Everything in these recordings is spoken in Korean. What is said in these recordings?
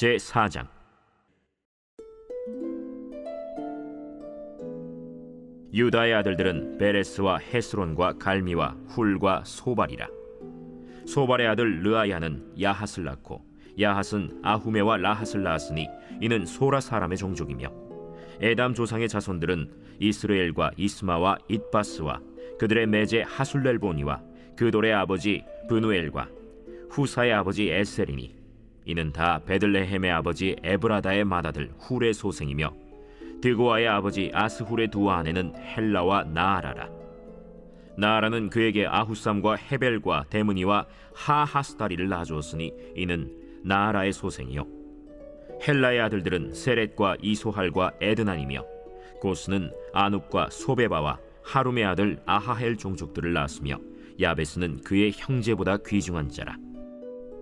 제 4장. 유다의 아들들은 베레스와 헤스론과 갈미와 훌과 소발이라. 소발의 아들 르아야는 야핫을 낳고 야핫은 아후메와 라핫을 낳았으니 이는 소라 사람의 종족이며 에담 조상의 자손들은 이스라엘과 이스마와 잇바스와 그들의 매제 하술렐보니와 그돌의 아버지 브누엘과 후사의 아버지 에셀이니 이는 다 베들레헴의 아버지 에브라다의 맏아들 훌의 소생이며 드고아의 아버지 아스훌의 두 아내는 헬라와 나아라라. 나아라는 그에게 아후삼과 헤벨과 데므니와 하하스다리를 낳아주었으니 이는 나아라의 소생이요. 헬라의 아들들은 세렛과 이소할과 에드난이며 고스는 아눕과 소베바와 하룸의 아들 아하헬 종족들을 낳았으며 야베스는 그의 형제보다 귀중한 자라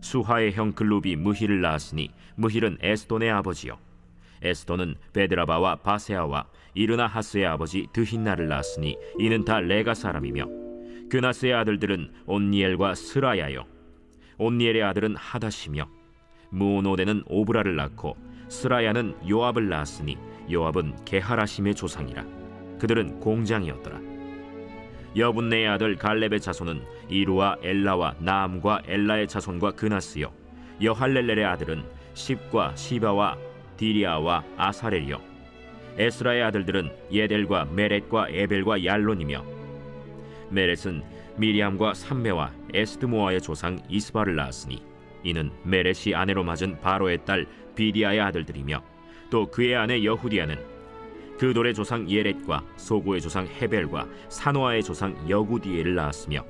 수하의 형 글룹이 무힐을 낳았으니 무힐은 에스돈의 아버지요. 에스돈은 베드라바와 바세아와 이르나 하스의 아버지 드힌나를 낳았으니 이는 다 레가 사람이며 그나스의 아들들은 온니엘과 스라야요. 온니엘의 아들은 하다시며 무오노데는 오브라를 낳고 스라야는 요압을 낳았으니 요압은 게하라심의 조상이라. 그들은 공장이었더라. 여분네의 아들 갈렙의 자손은 이루와 엘라와 나암과 엘라의 자손과 그나스요. 여할렐렐의 아들은 십과 시바와 디리아와 아사렐이요. 에스라의 아들들은 예델과 메렛과 에벨과 얄론이며 메렛은 미리암과 삼메와 에스드모아의 조상 이스바를 낳았으니 이는 메렛이 아내로 맞은 바로의 딸 비디아의 아들들이며 또 그의 아내 여후디아는 그돌의 조상 예렛과 소고의 조상 헤벨과 사노아의 조상 여구디엘을 낳았으며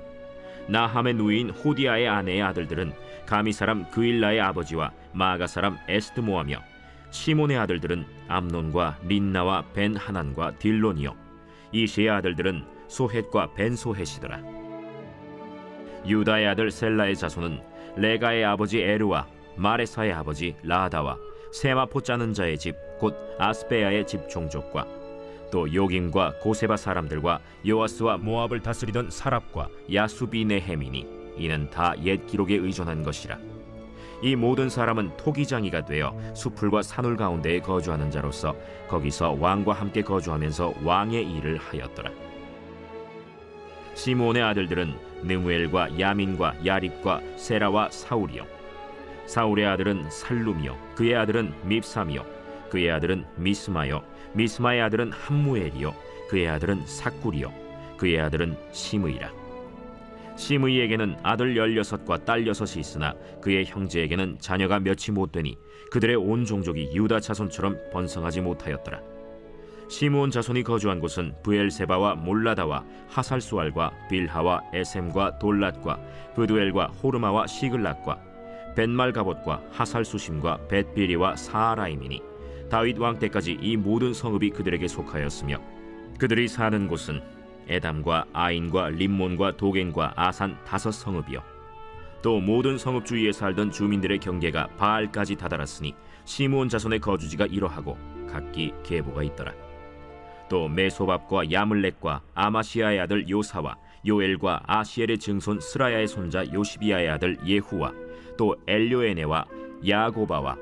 나함의 누이인 호디아의 아내의 아들들은 가미 사람 그일라의 아버지와 마가 사람 에스드모아며 시몬의 아들들은 암논과 린나와 벤 하난과 딜론이요 이시의 아들들은 소헷과 벤 소헷이더라. 유다의 아들 셀라의 자손은 레가의 아버지 에르와 마레사의 아버지 라다와 세마포 짜는 자의 집 곧 아스베야의 집 종족과 또 요김과 고세바 사람들과 요아스와 모압을 다스리던 사랍과 야수비네헤미니 이는 다 옛 기록에 의존한 것이라. 이 모든 사람은 토기장이가 되어 수풀과 산울 가운데에 거주하는 자로서 거기서 왕과 함께 거주하면서 왕의 일을 하였더라. 시몬의 아들들은 느무엘과 야민과 야립과 세라와 사울이요 사울의 아들은 살룸이요 그의 아들은 밉삼이요 그의 아들은 미스마요 미스마의 아들은 함무엘이요 그의 아들은 사꿀이요 그의 아들은 시므이라. 시므이에게는 아들 열여섯과 딸 여섯이 있으나 그의 형제에게는 자녀가 몇이 못 되니 그들의 온 종족이 유다 자손처럼 번성하지 못하였더라. 시므온 자손이 거주한 곳은 부엘세바와 몰라다와 하살수알과 빌하와 에셈과 돌랏과 브두엘과 호르마와 시글락과 벤말가봇과 하살수심과 벳비리와 사하라임이니 다윗 왕 때까지 이 모든 성읍이 그들에게 속하였으며 그들이 사는 곳은 에담과 아인과 림몬과 도겐과 아산 다섯 성읍이요. 또 모든 성읍 주위에 살던 주민들의 경계가 바알까지 다다랐으니 시므온 자손의 거주지가 이러하고 각기 계보가 있더라. 또 메소밥과 야물렉과 아마시아의 아들 요사와 요엘과 아시엘의 증손 스라야의 손자 요시비아의 아들 예후와 또 엘료에네와 야고바와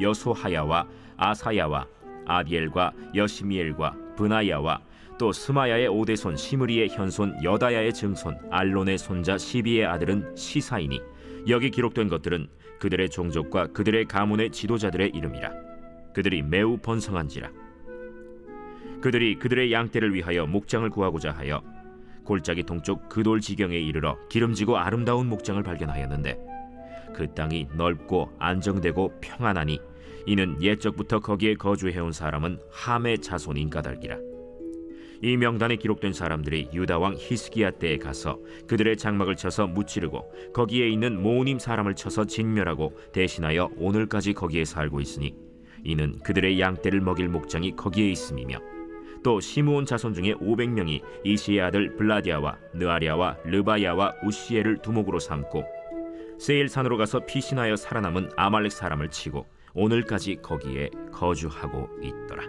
여소하야와 아사야와 아디엘과 여시미엘과 브나야와 또 스마야의 오대손 시므리의 현손 여다야의 증손 알론의 손자 시비의 아들은 시사이니 여기 기록된 것들은 그들의 종족과 그들의 가문의 지도자들의 이름이라. 그들이 매우 번성한지라. 그들이 그들의 양떼를 위하여 목장을 구하고자 하여 골짜기 동쪽 그돌 지경에 이르러 기름지고 아름다운 목장을 발견하였는데 그 땅이 넓고 안정되고 평안하니 이는 옛적부터 거기에 거주해온 사람은 함의 자손인 까닭이라. 이 명단에 기록된 사람들이 유다 왕 히스기야 때에 가서 그들의 장막을 쳐서 무찌르고 거기에 있는 모님 사람을 쳐서 진멸하고 대신하여 오늘까지 거기에 살고 있으니 이는 그들의 양떼를 먹일 목장이 거기에 있음이며 또 시므온 자손 중에 500명이 이시의 아들 블라디아와 느아리아와 르바야와 우시엘을 두목으로 삼고 세일 산으로 가서 피신하여 살아남은 아말렉 사람을 치고 오늘까지 거기에 거주하고 있더라.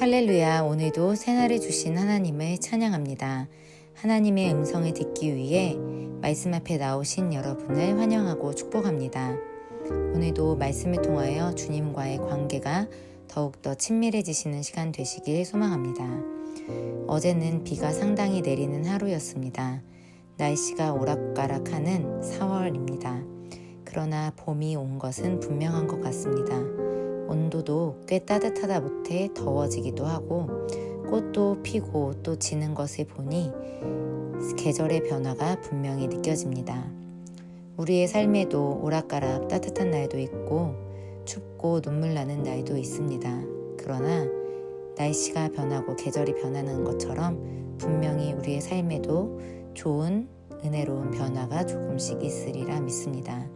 할렐루야, 오늘도 새날을 주신 하나님을 찬양합니다. 하나님의 음성을 듣기 위해 말씀 앞에 나오신 여러분을 환영하고 축복합니다. 오늘도 말씀을 통하여 주님과의 관계가 더욱더 친밀해지시는 시간 되시길 소망합니다. 어제는 비가 상당히 내리는 하루였습니다. 날씨가 오락가락하는 4월입니다. 그러나 봄이 온 것은 분명한 것 같습니다. 온도도 꽤 따뜻하다 못해 더워지기도 하고 꽃도 피고 또 지는 것을 보니 계절의 변화가 분명히 느껴집니다. 우리의 삶에도 오락가락 따뜻한 날도 있고 춥고 눈물 나는 날도 있습니다. 그러나 날씨가 변하고 계절이 변하는 것처럼 분명히 우리의 삶에도 좋은 은혜로운 변화가 조금씩 있으리라 믿습니다.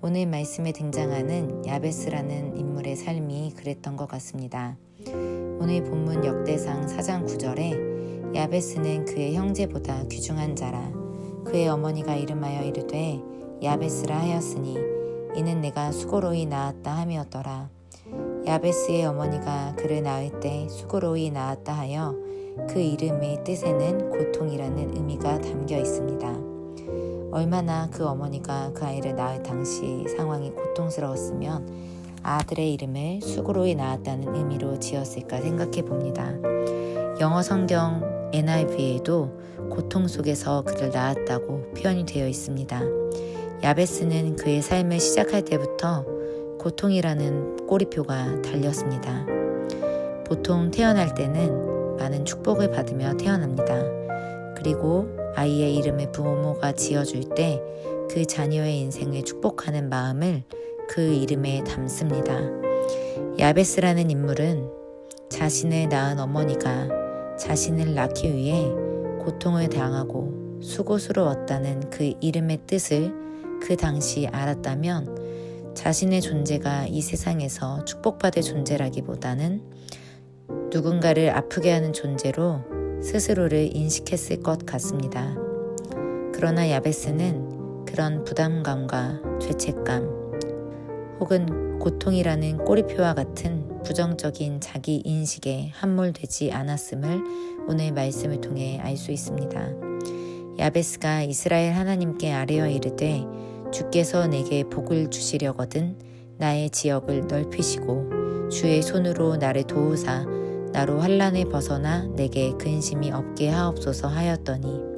오늘 말씀에 등장하는 야베스라는 인물의 삶이 그랬던 것 같습니다. 오늘 본문 역대상 4장 9절에 야베스는 그의 형제보다 귀중한 자라 그의 어머니가 이름하여 이르되 야베스라 하였으니 이는 내가 수고로이 낳았다 함이었더라. 야베스의 어머니가 그를 낳을 때 수고로이 낳았다 하여 그 이름의 뜻에는 고통이라는 의미가 담겨 있습니다. 얼마나 그 어머니가 그 아이를 낳을 당시 상황이 고통스러웠으면 아들의 이름을 수고로이 낳았다는 의미로 지었을까 생각해 봅니다. 영어 성경 NIV에도 고통 속에서 그를 낳았다고 표현이 되어 있습니다. 야베스는 그의 삶을 시작할 때부터 고통이라는 꼬리표가 달렸습니다. 보통 태어날 때는 많은 축복을 받으며 태어납니다. 그리고 아이의 이름을 부모가 지어줄 때 그 자녀의 인생을 축복하는 마음을 그 이름에 담습니다. 야베스라는 인물은 자신을 낳은 어머니가 자신을 낳기 위해 고통을 당하고 수고스러웠다는 그 이름의 뜻을 그 당시 알았다면 자신의 존재가 이 세상에서 축복받을 존재라기보다는 누군가를 아프게 하는 존재로 스스로를 인식했을 것 같습니다. 그러나 야베스는 그런 부담감과 죄책감 혹은 고통이라는 꼬리표와 같은 부정적인 자기 인식에 함몰되지 않았음을 오늘 말씀을 통해 알 수 있습니다. 야베스가 이스라엘 하나님께 아뢰어 이르되 주께서 내게 복을 주시려거든 나의 지역을 넓히시고 주의 손으로 나를 도우사 나로 환란을 벗어나 내게 근심이 없게 하옵소서 하였더니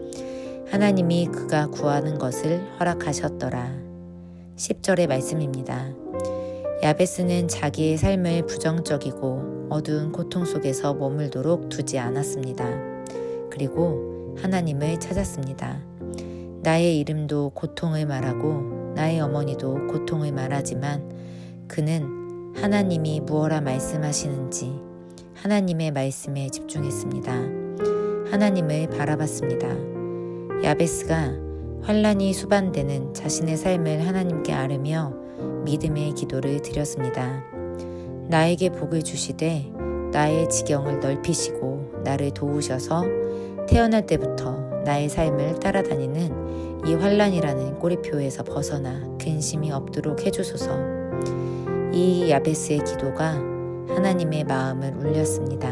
하나님이 그가 구하는 것을 허락하셨더라. 10절의 말씀입니다. 야베스는 자기의 삶을 부정적이고 어두운 고통 속에서 머물도록 두지 않았습니다. 그리고 하나님을 찾았습니다. 나의 이름도 고통을 말하고 나의 어머니도 고통을 말하지만 그는 하나님이 무엇라 말씀하시는지 하나님의 말씀에 집중했습니다. 하나님을 바라봤습니다. 야베스가 환란이 수반되는 자신의 삶을 하나님께 아뢰며 믿음의 기도를 드렸습니다. 나에게 복을 주시되 나의 지경을 넓히시고 나를 도우셔서 태어날 때부터 나의 삶을 따라다니는 이 환란이라는 꼬리표에서 벗어나 근심이 없도록 해주소서. 이 야베스의 기도가 하나님의 마음을 울렸습니다.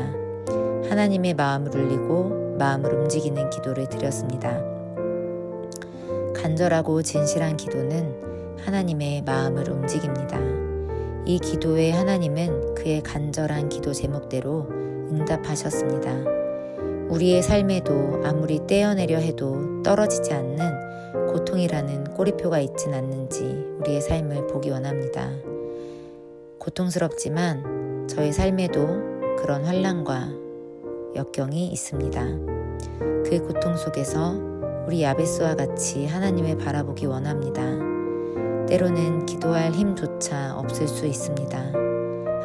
하나님의 마음을 울리고 마음을 움직이는 기도를 드렸습니다. 간절하고 진실한 기도는 하나님의 마음을 움직입니다. 이 기도에 하나님은 그의 간절한 기도 제목대로 응답하셨습니다. 우리의 삶에도 아무리 떼어내려 해도 떨어지지 않는 고통이라는 꼬리표가 있진 않는지 우리의 삶을 보기 원합니다. 고통스럽지만 저의 삶에도 그런 환란과 역경이 있습니다. 그 고통 속에서 우리 야베스와 같이 하나님을 바라보기 원합니다. 때로는 기도할 힘조차 없을 수 있습니다.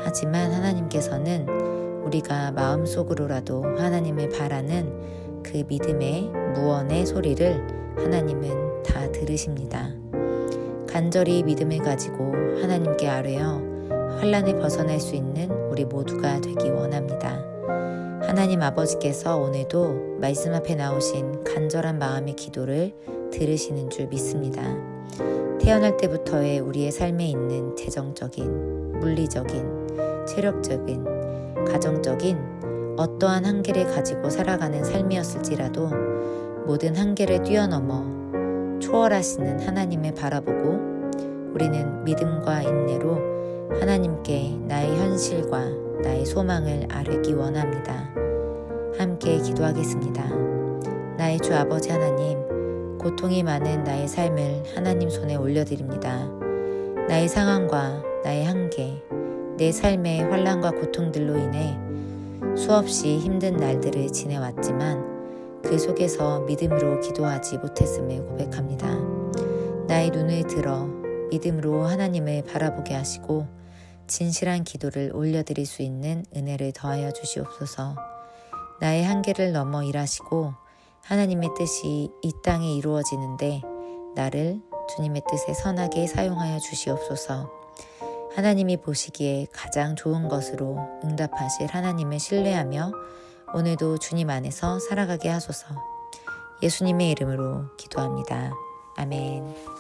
하지만 하나님께서는 우리가 마음속으로라도 하나님을 바라는 그 믿음의 무언의 소리를 하나님은 다 들으십니다. 간절히 믿음을 가지고 하나님께 아뢰어 환란에 벗어날 수 있는 우리 모두가 되기 원합니다. 하나님 아버지께서 오늘도 말씀 앞에 나오신 간절한 마음의 기도를 들으시는 줄 믿습니다. 태어날 때부터의 우리의 삶에 있는 재정적인, 물리적인, 체력적인, 가정적인 어떠한 한계를 가지고 살아가는 삶이었을지라도 모든 한계를 뛰어넘어 초월하시는 하나님을 바라보고 우리는 믿음과 인내로 하나님께 나의 현실과 나의 소망을 아뢰기 원합니다. 함께 기도하겠습니다. 나의 주 아버지 하나님, 고통이 많은 나의 삶을 하나님 손에 올려드립니다. 나의 상황과 나의 한계, 내 삶의 환란과 고통들로 인해 수없이 힘든 날들을 지내왔지만 그 속에서 믿음으로 기도하지 못했음을 고백합니다. 나의 눈을 들어 믿음으로 하나님을 바라보게 하시고 진실한 기도를 올려드릴 수 있는 은혜를 더하여 주시옵소서. 나의 한계를 넘어 일하시고 하나님의 뜻이 이 땅에 이루어지는데 나를 주님의 뜻에 선하게 사용하여 주시옵소서. 하나님이 보시기에 가장 좋은 것으로 응답하실 하나님을 신뢰하며 오늘도 주님 안에서 살아가게 하소서. 예수님의 이름으로 기도합니다. 아멘.